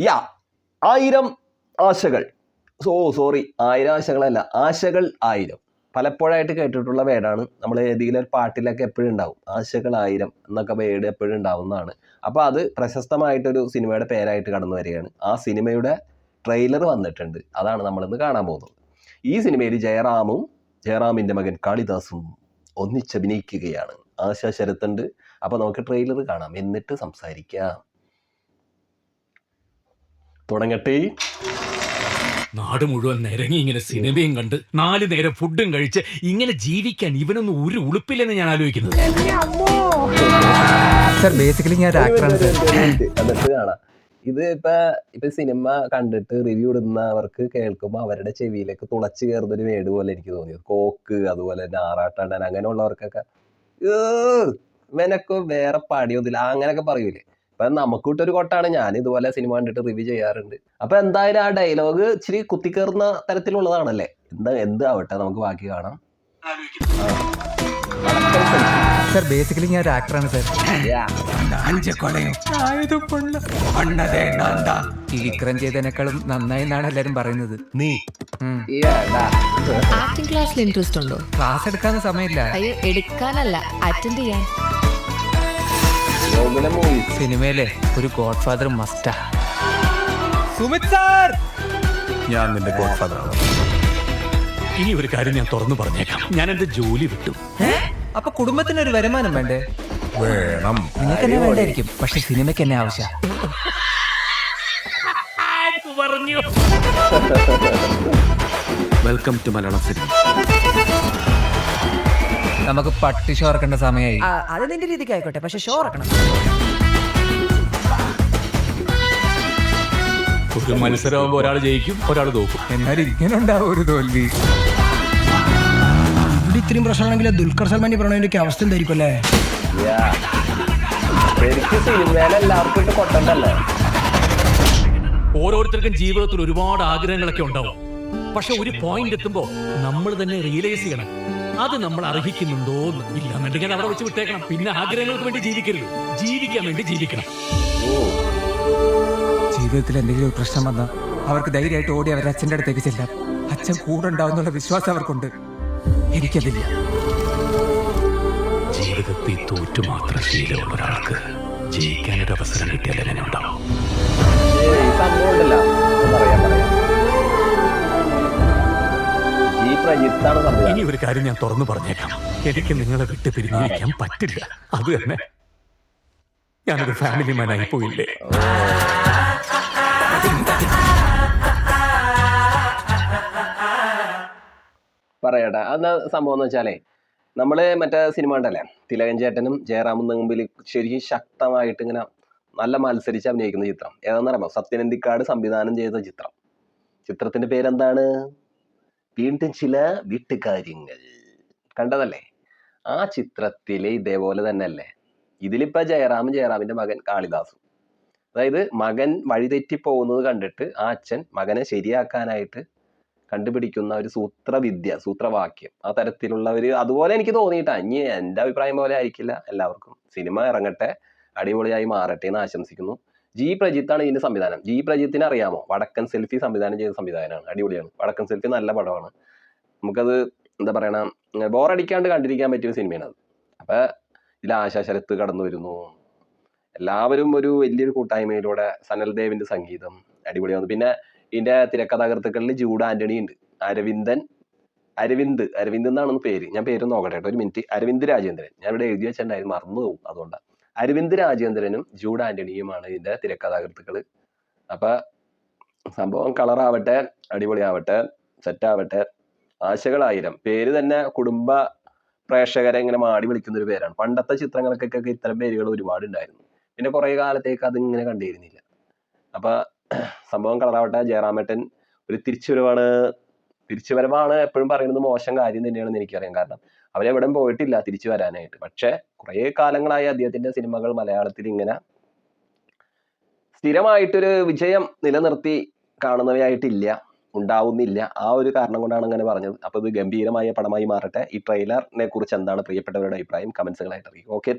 യാ ആയിരം ആശകൾ. So sorry ആയിരം ആശകളല്ല ആശകൾ ആയിരം. പലപ്പോഴായിട്ട് കേട്ടിട്ടുള്ള വേടാണ്. നമ്മൾ ഏതെങ്കിലും ഒരു പാട്ടിലൊക്കെ എപ്പോഴും ഉണ്ടാവും. ആശകൾ ആയിരം എന്നൊക്കെ വേട് എപ്പോഴും ഉണ്ടാവുന്നതാണ്. അപ്പോൾ അത് പ്രശസ്തമായിട്ടൊരു സിനിമയുടെ പേരായിട്ട് കടന്നു വരികയാണ്. ആ സിനിമയുടെ ട്രെയിലർ വന്നിട്ടുണ്ട്. അതാണ് നമ്മളിന്ന് കാണാൻ പോകുന്നത്. ഈ സിനിമയിൽ ജയറാമും ജയറാമിന്റെ മകൻ കാളിദാസും ഒന്നിച്ചഭിനയിക്കുകയാണ്. ആശ ശരത്തുണ്ട്. അപ്പോൾ നമുക്ക് ട്രെയിലർ കാണാം. എന്നിട്ട് സംസാരിക്കാം. തുടങ്ങട്ടെ. നാട് മുഴുവൻ നിരങ്ങി ഇങ്ങനെ സിനിമയും കണ്ട് നാല് നേരം ഫുഡും കഴിച്ച് ഇങ്ങനെ ജീവിക്കാൻ ഇവനൊന്നും ഒരു ഉളുപ്പില്ലെന്ന് ഞാൻ ആലോചിക്കുന്നത്. സർ ബേസിക്കലി ഞാൻ ഒരു ആക്ടറാണ് സർ എന്നിട്ട് കാണാം. ഇത് ഇപ്പൊ ഇപ്പൊ സിനിമ കണ്ടിട്ട് റിവ്യൂ ഇടുന്നവർക്ക് കേൾക്കുമ്പോൾ അവരുടെ ചെവിയിലേക്ക് തുളച്ചു കയറുന്ന ഒരു വേട് പോലെ എനിക്ക് തോന്നിയത് കോക്ക് അതുപോലെ തന്നെ അങ്ങനെ അങ്ങനെയുള്ളവർക്കൊക്കെ "ഏ, ഇവനൊക്കെ വേറെ പടിയൊന്നുമില്ല അങ്ങനെയൊക്കെ പറയൂലേ. ഇപ്പൊ നമുക്കൂട്ടൊരു കൊട്ടാണ്. ഞാൻ ഇതുപോലെ സിനിമ കണ്ടിട്ട് റിവ്യൂ ചെയ്യാറുണ്ട്. അപ്പൊ എന്തായാലും ആ ഡയലോഗ് ഇച്ചിരി കുത്തിക്കേറുന്ന തരത്തിലുള്ളതാണല്ലേ? എന്താ എന്ത് ആവട്ടെ നമുക്ക് ബാക്കി കാണാം. സർ ബേസിക്കലി ഞാൻ ഒരു ആക്ടറാണ് സർ Yeah. ഈ വിക്രം ചെയ്തതിനേക്കാളും നന്നായി എന്നാണ് എല്ലാരും പറയുന്നത്. നീ. ആക്ടിംഗ് ക്ലാസ്സിൽ ഇൻട്രസ്റ്റ് ഉണ്ടോ? ക്ലാസ് എടുക്കാൻ സമയമില്ല. അയ്യോ എടുക്കാനല്ല. അറ്റൻഡ് ചെയ്യാൻ. സിനിമയിലെ ഒരു ഗോഡ് ഫാദർ മസ്റ്റാ. സുമിത് സാർ! ഞാൻ നിന്റെ ഗോഡ് ഫാദർ ആണ്. ഇനി ഒരു കാര്യം ഞാൻ തുറന്നു പറഞ്ഞേക്കാം. ഞാൻ എന്റെ ജോലി വിട്ടു. അപ്പൊ കുടുംബത്തിന് ഒരു വരുമാനം വേണ്ടേ? വേണം. നിങ്ങൾക്ക് എന്നെ വേണ്ടായിരിക്കും പക്ഷെ സിനിമയ്ക്ക് എന്നെ ആവശ്യം. പറഞ്ഞു? വെൽക്കം ടു മലയാളം സിനിമ നമുക്ക് പട്ടി ഷോർക്കേണ്ട സമയമായി ആ, അത് നിന്റെ രീതിക്ക് ആയിക്കോട്ടെ. പക്ഷെ ഷോ ഇറക്കണം. ഒരു മത്സരമാകുമ്പോൾ ഒരാൾ ജയിക്കും ഒരാൾ തോക്കും. എന്നാൽ ഇങ്ങനെ ഉണ്ടാവും ഒരു തോൽവി. ഇവിടെ ഇത്രയും പ്രശ്നമാണെങ്കിൽ ദുൽഖർ സൽമാൻ ഈ ഒക്കെ അവസ്ഥ എന്തായിരിക്കും അല്ലേ? Yeah. ശരിക്കും സിനിമയിലെ എല്ലാവർക്കും ഇട്ട് കൊട്ടണ്ടല്ലേ? ഓരോരുത്തർക്കും ജീവിതത്തിൽ ഒരുപാട് ആഗ്രഹങ്ങളൊക്കെ ഉണ്ടാവും. പക്ഷെ ഒരു പോയിന്റ് എത്തുമ്പോ നമ്മൾ തന്നെ റിയലൈസ് ചെയ്യണം. അത് നമ്മൾ അർഹിക്കുന്നുണ്ടോ ഇല്ല ഇല്ലാന്നുണ്ടെങ്കിൽ അവിടെ വെച്ച് വിട്ടേക്കണം. പിന്നെ ആഗ്രഹങ്ങൾക്ക് വേണ്ടി ജീവിക്കരുത്. ജീവിക്കാൻ വേണ്ടി ജീവിക്കണം. ജീവിതത്തിൽ എന്തെങ്കിലും ഒരു പ്രശ്നം വന്നാൽ അവർക്ക് ധൈര്യമായിട്ട് ഓടി അവരുടെ അച്ഛന്റെ അടുത്തേക്ക് ചെല്ലാം. അച്ഛൻ കൂടെ ഉണ്ടാവുന്നുള്ള വിശ്വാസം അവർക്കുണ്ട്. എനിക്കതില്ല. ജീവിതത്തിൽ തോറ്റു മാത്രം ശീലമുള്ള ഒരാൾക്ക് ജയിക്കാനൊരു അവസരം കിട്ടിയാൽ എങ്ങനെ ഉണ്ടാവും ഇനി ഒരു കാര്യം ഞാൻ തുറന്നു പറഞ്ഞേക്കാം. എനിക്ക് നിങ്ങളെ വിട്ട് പിരിഞ്ഞിരിക്കാൻ പറ്റില്ല. അത് തന്നെ. ഞാനൊരു ഫാമിലി മാനായി പോയില്ലേ? പറയട്ടെ അന്ന് സംഭവം എന്ന് വെച്ചാലേ നമ്മൾ മറ്റേ സിനിമ ഉണ്ടല്ലേ? തിലകൻ ചേട്ടനും ജയറാമും മുമ്പിൽ ശരിക്കും ശക്തമായിട്ട് ഇങ്ങനെ നല്ല മത്സരിച്ച് അഭിനയിക്കുന്ന ചിത്രം. ഏതാണെന്ന് അറിയാമോ? സത്യനന്ദിക്കാട് സംവിധാനം ചെയ്ത ചിത്രം. ചിത്രത്തിന്റെ പേരെന്താണ്? വീണ്ടും ചില വീട്ടുകാര്യങ്ങൾ. കണ്ടതല്ലേ? ആ ചിത്രത്തിലെ ഇതേപോലെ തന്നെ അല്ലേ ഇതിലിപ്പോ ജയറാം ജയറാമിന്റെ മകൻ കാളിദാസും. അതായത് മകൻ വഴിതെറ്റി പോകുന്നത് കണ്ടിട്ട് ആ അച്ഛൻ മകനെ ശരിയാക്കാനായിട്ട് കണ്ടുപിടിക്കുന്ന ഒരു സൂത്രവിദ്യ സൂത്രവാക്യം. ആ തരത്തിലുള്ള ഒരു അതുപോലെ എനിക്ക് തോന്നിയിട്ടാ. ഇനി എന്റെ അഭിപ്രായം പോലെ ആയിരിക്കില്ല. എല്ലാവർക്കും സിനിമ ഇറങ്ങട്ടെ അടിപൊളിയായി മാറട്ടെ എന്ന് ആശംസിക്കുന്നു. ജി പ്രജിത്താണ് ഇതിന്റെ സംവിധാനം. ജി പ്രജിത്തിനെ അറിയാമോ? വടക്കൻ സെൽഫി സംവിധാനം ചെയ്ത സംവിധാനമാണ്. അടിപൊളിയാണ്. വടക്കൻ സെൽഫി നല്ല പടമാണ്. നമുക്കത് എന്താ പറയണ ബോറടിക്കാണ്ട് കണ്ടിരിക്കാൻ പറ്റിയ ഒരു സിനിമയാണ് അത്. അപ്പൊ ഇതിൽ ആശാ ശരത്ത് കടന്നു വരുന്നു. എല്ലാവരും ഒരു വലിയൊരു കൂട്ടായ്മയിലൂടെ സനൽ ദേവിന്റെ സംഗീതം അടിപൊളിയാണ് പിന്നെ ഇതിന്റെ തിരക്കഥാകൃത്തുക്കളിൽ ജൂഡ് ആന്റണി ഉണ്ട്. അരവിന്ദൻ അരവിന്ദ്. അരവിന്ദ് എന്നാണെന്ന് പേര്. ഞാൻ പേര് നോക്കട്ടെ കേട്ടോ ഒരു മിനിറ്റ് അരവിന്ദ് രാജേന്ദ്രൻ. ഞാൻ ഇവിടെ എഴുതി വെച്ചിട്ടുണ്ടായിരുന്നു മറന്നു പോകും അതുകൊണ്ടാണ് അരവിന്ദ് രാജേന്ദ്രനും ജൂഡ് ആന്റണിയുമാണ് ഇതിന്റെ തിരക്കഥാകൃത്തുക്കൾ അപ്പൊ സംഭവം കളറാവട്ടെ അടിപൊളിയാവട്ടെ സെറ്റാവട്ടെ ആശകളായിരം. പേര് തന്നെ കുടുംബ പ്രേക്ഷകരെ ഇങ്ങനെ മാടി വിളിക്കുന്ന ഒരു പേരാണ്. പണ്ടത്തെ ചിത്രങ്ങൾക്കൊക്കെ ഇത്തരം പേരുകൾ ഒരുപാട് ഉണ്ടായിരുന്നു പിന്നെ കുറെ കാലത്തേക്ക് ഇങ്ങനെ കണ്ടിരുന്നില്ല. അപ്പൊ സംഭവം കളറാവട്ടെ ജയറാമേട്ടൻ ഒരു തിരിച്ചുവരവാണ്. തിരിച്ചുവരവാണ് എപ്പോഴും പറയുന്നത് മോശം കാര്യം തന്നെയാണെന്ന് എനിക്കറിയാം. കാരണം അവരെവിടെയും പോയിട്ടില്ല തിരിച്ചു വരാനായിട്ട്. പക്ഷെ കുറേ കാലങ്ങളായി അദ്ദേഹത്തിന്റെ സിനിമകൾ മലയാളത്തിൽ ഇങ്ങനെ സ്ഥിരമായിട്ടൊരു വിജയം നിലനിർത്തി കാണുന്നവയായിട്ടില്ല ഉണ്ടാവുന്നില്ല. ആ ഒരു കാരണം കൊണ്ടാണ് അങ്ങനെ പറഞ്ഞത്. അപ്പൊ ഇത് ഗംഭീരമായ പടമായി മാറട്ടെ. ഈ ട്രെയിലറിനെ കുറിച്ച് എന്താണ് പ്രിയപ്പെട്ടവരുടെ അഭിപ്രായം? കമന്റ്സുകളായിട്ട് അറിയിക്കും. ഓക്കെ